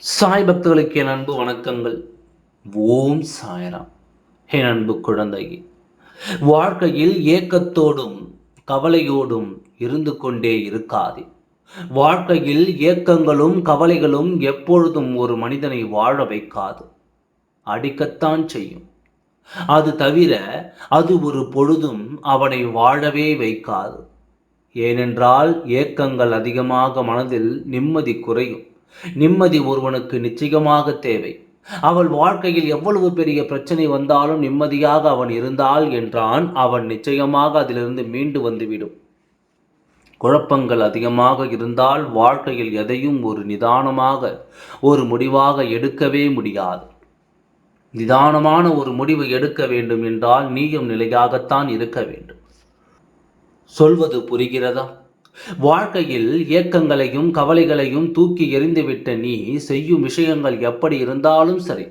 சாய் பக்தர்களுக்கு என் அன்பு வணக்கங்கள். ஓம் சாயராம். என் அன்பு குழந்தையே வாழ்க்கையில் ஏக்கத்தோடும் கவலையோடும் இருந்து கொண்டே இருக்காதே. வாழ்க்கையில் ஏக்கங்களும் கவலைகளும் எப்பொழுதும் ஒரு மனிதனை வாழ வைக்காது. அடிக்கத்தான் செய்யும். அது தவிர அது ஒரு பொழுதும் அவனை வாழவே வைக்காது. ஏனென்றால் ஏக்கங்கள் அதிகமாக மனதில் நிம்மதி குறையும். நிம்மதி ஒருவனுக்கு நிச்சயமாக தேவை. அவள் வாழ்க்கையில் எவ்வளவு பெரிய பிரச்சனை வந்தாலும் நிம்மதியாக அவன் இருந்தால் என்றான். அவன் நிச்சயமாக அதிலிருந்து மீண்டு வந்துவிடும். குழப்பங்கள் அதிகமாக இருந்தால் வாழ்க்கையில் எதையும் ஒரு நிதானமாக ஒரு முடிவாக எடுக்கவே முடியாது. நிதானமான ஒரு முடிவு எடுக்க வேண்டும் என்றால் நீயும் நிலையாகத்தான் இருக்க வேண்டும். சொல்வது புரிகிறதா? வாழ்க்கையில் ஏக்கங்களையும் கவலைகளையும் தூக்கி எறிந்துவிட்ட நீ செய்யும் விஷயங்கள் எப்படி இருந்தாலும் சரி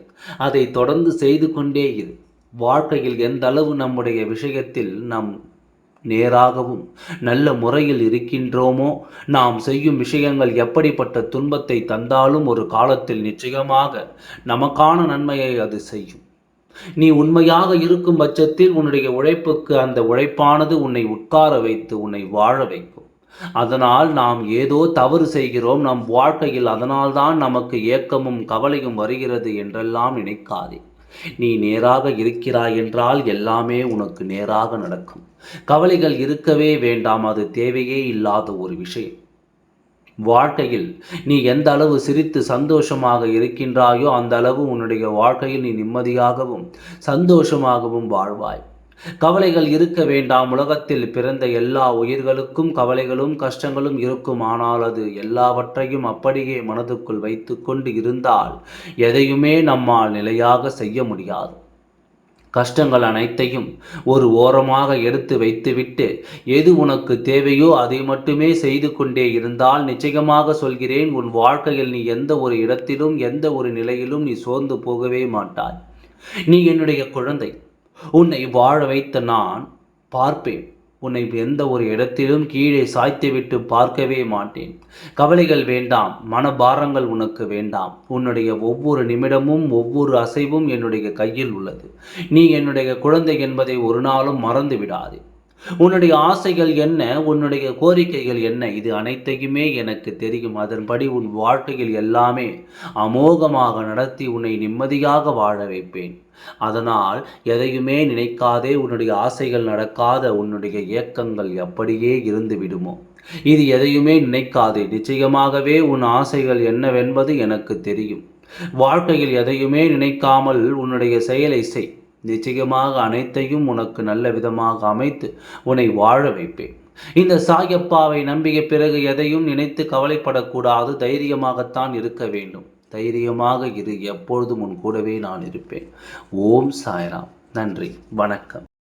அதை தொடர்ந்து செய்து கொண்டே இரு. வாழ்க்கையில் எந்த அளவு நம்முடைய விஷயத்தில் நம் நேராகவும் நல்ல முறையில் இருக்கின்றோமோ நாம் செய்யும் விஷயங்கள் எப்படிப்பட்ட துன்பத்தை தந்தாலும் ஒரு காலத்தில் நிச்சயமாக நமக்கான நன்மையை அது செய்யும். நீ உண்மையாக இருக்கும் பட்சத்தில் உன்னுடைய உழைப்புக்கு அந்த உழைப்பானது உன்னை உட்கார வைத்து உன்னை வாழ வைக்கும். அதனால் நாம் ஏதோ தவறு செய்கிறோம். நம் வாழ்க்கையில் அதனால்தான் நமக்கு ஏக்கமும் கவலையும் வருகிறது என்றெல்லாம் நினைக்காதே. நீ நேராக இருக்கிறாய் என்றால் எல்லாமே உனக்கு நேராக நடக்கும். கவலைகள் இருக்கவே வேண்டாம். அது தேவையே இல்லாத ஒரு விஷயம். வாழ்க்கையில் நீ எந்த அளவு சிரித்து சந்தோஷமாக இருக்கின்றாயோ அந்த அளவு உன்னுடைய வாழ்க்கையில் நீ நிம்மதியாகவும் சந்தோஷமாகவும் வாழ்வாய். கவலைகள் இருக்க வேண்டாம். உலகத்தில் பிறந்த எல்லா உயிர்களுக்கும் கவலைகளும் கஷ்டங்களும் இருக்கும். ஆனால் அது எல்லாவற்றையும் அப்படியே மனதுக்குள் வைத்துக்கொண்டு இருந்தால் எதையுமே நம்மால் நிலையாக செய்ய முடியாது. கஷ்டங்கள் அனைத்தையும் ஒரு ஓரமாக எடுத்து வைத்துவிட்டு எது உனக்கு தேவையோ அதை மட்டுமே செய்து கொண்டே இருந்தால் நிச்சயமாக சொல்கிறேன் உன் வாழ்க்கையில் நீ எந்த ஒரு இடத்திலும் எந்த ஒரு நிலையிலும் நீ சோர்ந்து போகவே மாட்டாய். நீ என்னுடைய குழந்தை. உன்னை வாழ வைத்த நான் பார்ப்பேன். உன்னை எந்த ஒரு இடத்திலும் கீழே சாய்த்துவிட்டு பார்க்கவே மாட்டேன். கவலைகள் வேண்டாம் மனபாரங்கள் உனக்கு வேண்டாம். உன்னுடைய ஒவ்வொரு நிமிடமும் ஒவ்வொரு அசைவும் என்னுடைய கையில் உள்ளது. நீ என்னுடைய குழந்தை என்பதை ஒரு நாளும் மறந்து விடாதே. உன்னுடைய ஆசைகள் என்ன? உன்னுடைய கோரிக்கைகள் என்ன? இது அனைத்தையுமே எனக்கு தெரியும். அதன்படி உன் வாழ்க்கையில் எல்லாமே அமோகமாக நடத்தி உன்னை நிம்மதியாக வாழ வைப்பேன். அதனால் எதையுமே நினைக்காதே உன்னுடைய ஆசைகள் நடக்காத உன்னுடைய இயக்கங்கள் எப்படியே இருந்து விடுமோ? இது எதையுமே நினைக்காதே. நிச்சயமாகவே உன் ஆசைகள் என்னவென்பது எனக்கு தெரியும். வாழ்க்கையில் எதையுமே நினைக்காமல் உன்னுடைய செயலை செய். நிச்சயமாக அனைத்தையும் உனக்கு நல்ல விதமாக அமைத்து உன்னை வாழ வைப்பேன். இந்த சாயப்பாவை நம்பிய பிறகு எதையும் நினைத்து கவலைப்படக்கூடாது. தைரியமாகத்தான் இருக்க வேண்டும். தைரியமாக இரு. எப்பொழுதும் உன் கூடவே நான் இருப்பேன். ஓம் சாய்ராம். நன்றி. வணக்கம்.